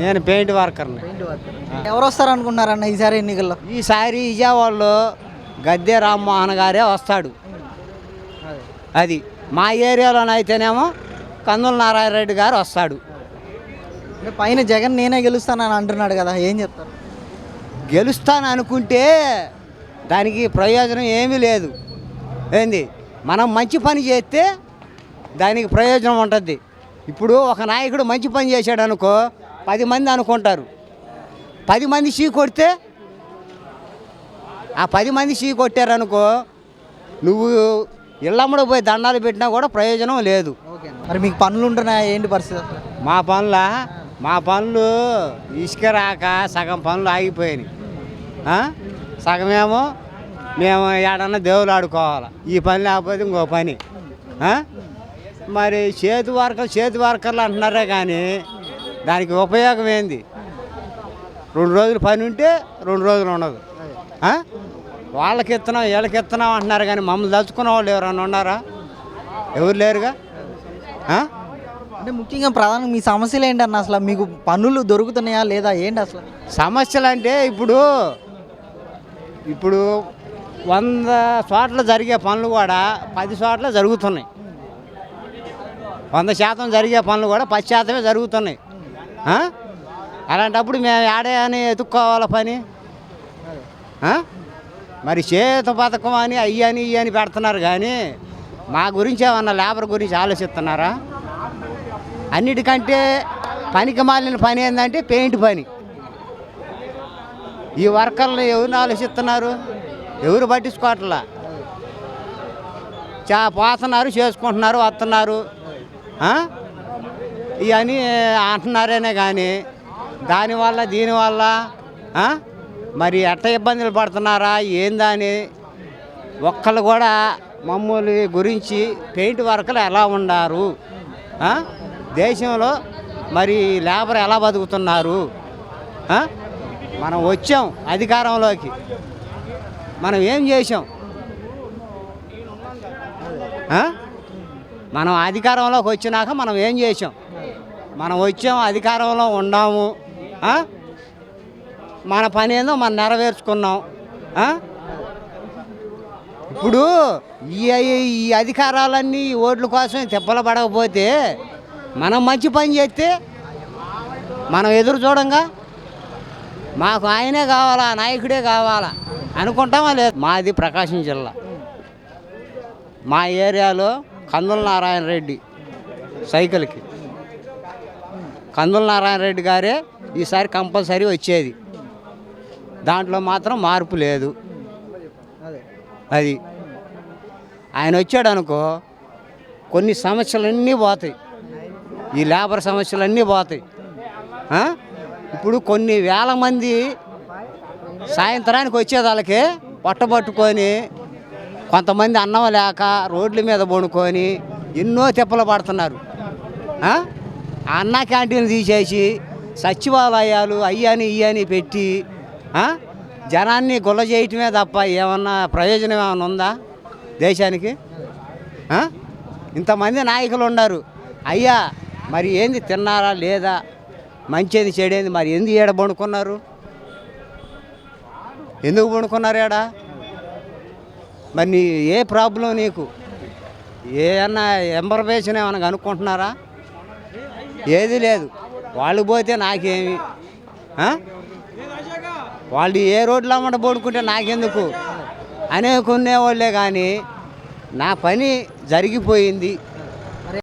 నేను పెయింట్ వర్కర్ని ఎవరు వస్తారు అనుకున్నారన్న ఈసారి ఎన్నికల్లో? ఈసారి విజయవాడలో గద్దె రామ్మోహన్ గారే వస్తాడు. అది మా ఏరియాలోనైతేనేమో కందుల నారాయణ రెడ్డి గారు వస్తాడు. అంటే పైన జగన్ నేనే గెలుస్తానని అంటున్నాడు కదా ఏం చెప్తారు? గెలుస్తాను అనుకుంటే దానికి ప్రయోజనం ఏమీ లేదు. ఏంది? మనం మంచి పని చేస్తే దానికి ప్రయోజనం ఉంటుంది. ఇప్పుడు ఒక నాయకుడు మంచి పని చేశాడు అనుకో పది మంది అనుకుంటారు. పది మంది చీ కొడితే ఆ పది మంది చీ కొట్టారనుకో నువ్వు ఇళ్ళమ్మడి పోయి దండాలు పెట్టినా కూడా ప్రయోజనం లేదు. మరి మీకు పనులు ఉంటున్నాయా? ఏంటి పరిస్థితి? మా పనుల? మా పనులు ఇసుక రాక సగం పనులు ఆగిపోయినాయి? సగమేమో మేము ఏడన్నా దేవులు ఆడుకోవాలి. ఈ పని లేకపోతే ఇంకో పని? మరి చేతి వర్కర్లు చేతి వర్కర్లు అంటున్నారే కానీ దానికి ఉపయోగం ఏంది? రెండు రోజులు పని ఉంటే రెండు రోజులు ఉండదు? వాళ్ళకి ఇస్తున్నాం వీళ్ళకి ఇస్తున్నాం అంటున్నారు కానీ మమ్మల్ని దలుచుకున్న వాళ్ళు ఎవరన్నా ఉన్నారా? ఎవరు లేరుగా? అంటే ముఖ్యంగా ప్రధానంగా మీ సమస్యలు ఏంటన్న అసలు? మీకు పనులు దొరుకుతున్నాయా లేదా? ఏంటి అసలు? సమస్యలు అంటే ఇప్పుడు ఇప్పుడు వంద చోట్ల జరిగే పనులు కూడా పది చోట్ల జరుగుతున్నాయి. వంద శాతం జరిగే పనులు కూడా పది శాతమే జరుగుతున్నాయి? అలాంటప్పుడు మేము ఆడే అని ఎత్తుక్కోవాలి పని? మరి చేత పథకం అని అయ్యని అని అని పెడుతున్నారు కానీ మా గురించి ఏమన్నా లేబర్ గురించి ఆలోచిస్తున్నారా? అన్నిటికంటే పనికి మాలిన పని ఏంటంటే పెయింట్ పని. ఈ వర్కర్లు ఎవరిని ఆలోచిస్తున్నారు? ఎవరు పట్టించుకోవట్లా? చా పోతున్నారు చేసుకుంటున్నారు వస్తున్నారు. ఇవన్నీ అంటున్నారనే కానీ దానివల్ల దీనివల్ల మరి ఎట్ట ఇబ్బందులు పడుతున్నారా ఏందని ఒక్కళ్ళు కూడా మమ్మల్ని గురించి పెయింట్ వర్కర్లు ఎలా ఉన్నారు దేశంలో మరి లేబర్ ఎలా బతుకుతున్నారు మనం వచ్చాం అధికారంలోకి. మనం ఏం చేసాం మనం అధికారంలోకి వచ్చినాక మనం ఏం చేసాం మనం వచ్చాము అధికారంలో ఉన్నాము. మన పని ఏందో మనం నెరవేర్చుకున్నాం. ఇప్పుడు ఈ ఈ అధికారాలన్నీ ఈ ఓట్ల కోసం తిప్పలు పడకపోతే మనం మంచి పని చేస్తే మనం ఎదురు చూడంగా? మాకు ఆయనే కావాలా నాయకుడే కావాలా అనుకుంటామా లేదు? మాది ప్రకాశం జిల్లా. మా ఏరియాలో కందుల నారాయణ రెడ్డి సైకిల్కి. కందుల నారాయణ రెడ్డి గారే ఈసారి కంపల్సరీ వచ్చేది. దాంట్లో మాత్రం మార్పు లేదు. అది. ఆయన వచ్చాడు అనుకో కొన్ని సమస్యలన్నీ పోతాయి. ఈ లేబర్ సమస్యలన్నీ పోతాయి. ఇప్పుడు కొన్ని వేల మంది సాయంత్రానికి వచ్చే వాళ్ళకి పట్టబట్టుకొని కొంతమంది అన్నం లేక రోడ్ల మీద పడుకొని ఎన్నో తిప్పలు పడుతున్నారు. అన్న క్యాంటీన్ తీసేసి సచివాలయాలు అయ్యని ఇయ్యని పెట్టి జనాన్ని గుల్ల చేయటమే తప్ప ఏమన్నా ప్రయోజనం ఏమైనా ఉందా దేశానికి? ఇంతమంది నాయకులు ఉన్నారు. అయ్యా మరి ఏంది తిన్నారా లేదా? మంచిది చెడేది మరి ఏంది ఏడ పండుకున్నారు? ఎందుకు పండుకున్నారు ఏడా మరి నీ ఏ ప్రాబ్లం నీకు? ఏమన్నా ఎంబర్బేషన్ ఏమైనా కనుక్కుంటున్నారా? ఏది లేదు. వాళ్ళు పోతే నాకేమి? వాళ్ళు ఏ రోడ్లు అమ్మట పడుకుంటే నాకెందుకు? అనే కొనేవాళ్ళే కానీ నా పని జరిగిపోయింది.